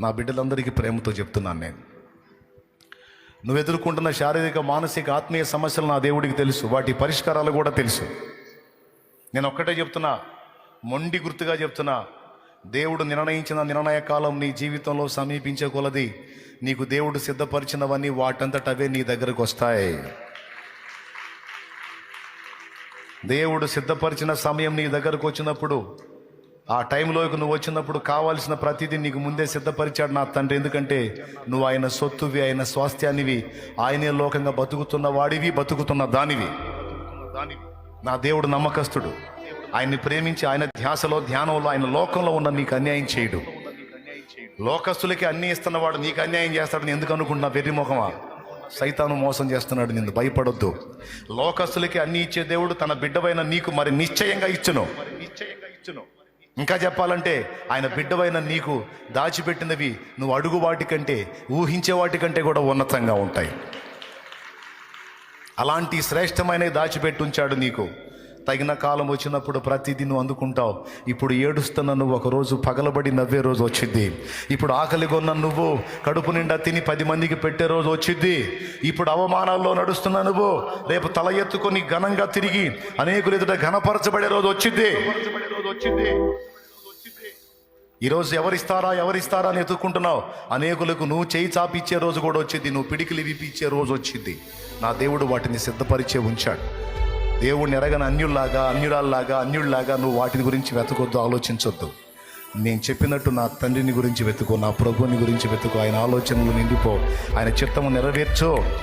నా బిడ్డలందరికీ ప్రేమతో చెప్తున్నాను నేను. నువ్వు ఎదుర్కొంటున్న శారీరక మానసిక ఆత్మీయ సమస్యలు నా దేవుడికి తెలుసు. వాటి పరిష్కారాలు కూడా తెలుసు. నేను ఒక్కటే చెప్తున్నా మొండి గుర్తుగా చెప్తున్నా దేవుడు నిర్ణయించిన నిర్ణయ కాలం నీ జీవితంలో సమీపించే కొలది నీకు దేవుడు సిద్ధపరిచినవన్నీ వాటంతట అవే నీ దగ్గరకు వస్తాయి. దేవుడు సిద్ధపరిచిన సమయం నీ దగ్గరకు వచ్చినప్పుడు ఆ టైంలోకి నువ్వు వచ్చినప్పుడు కావాల్సిన ప్రతిదీ నీకు ముందే సిద్ధపరిచాడు నా తండ్రి. ఎందుకంటే నువ్వు ఆయన సొత్తువి ఆయన స్వాస్థ్యానివి ఆయనే లోకంగా బతుకుతున్న వాడివి బతుకుతున్న దానివి. నా దేవుడు నమ్మకస్తుడు. ఆయన్ని ప్రేమించి ఆయన ధ్యాసలో ధ్యానంలో ఆయన లోకంలో ఉన్న నీకు అన్యాయం చేయడు. లోకస్తులకి అన్ని ఇస్తున్నవాడు నీకు అన్యాయం చేస్తాడని ఎందుకు అనుకుంటున్నా వెర్రిముఖమా సైతాను మోసం చేస్తున్నాడు నిన్ను భయపడొద్దు. లోకస్తులకి అన్ని ఇచ్చే దేవుడు తన బిడ్డవైన నీకు మరి నిశ్చయంగా ఇచ్చును. ఇంకా చెప్పాలంటే ఆయన బిడ్డవైన నీకు దాచిపెట్టినవి నువ్వు అడుగు వాటికంటే ఊహించే వాటికంటే కూడా ఉన్నతంగా ఉంటాయి. అలాంటి శ్రేష్టమైన దాచిపెట్టి ఉంచాడు నీకు. తగిన కాలం వచ్చినప్పుడు ప్రతిదీ నువ్వు అందుకుంటావు. ఇప్పుడు ఏడుస్తున్న నువ్వు ఒకరోజు పగలబడి నవ్వే రోజు వచ్చింది ఇప్పుడు ఆకలి కొన్న నువ్వు కడుపు నిండా తిని పది మందికి పెట్టే రోజు వచ్చింది ఇప్పుడు అవమానాల్లో నడుస్తున్న నువ్వు రేపు తల ఎత్తుకొని ఘనంగా తిరిగి అనేకులు ఎదుట ఘనపరచబడే రోజు వచ్చింది ఈరోజు ఎవరిస్తారా ఎవరిస్తారా అని ఎత్తుకుంటున్నావు అనేకులకు నువ్వు చేయి చాపిచ్చే రోజు కూడా వచ్చింది నువ్వు పిడికిలి విప్పించే రోజు వచ్చింది. నా దేవుడు వాటిని సిద్ధపరిచే ఉంచాడు. దేవుడిని ఎరగని అన్యుల్లాగా అన్యురాల్లాగా అన్యుల్లాగా నువ్వు వాటిని గురించి వెతకొద్దు ఆలోచించొద్దు. నేను చెప్పినట్టు నా తండ్రిని గురించి వెతుకో నా ప్రభుని గురించి వెతుకో. ఆయన ఆలోచనలు నిండిపో ఆయన చిత్తము నెరవేర్చో.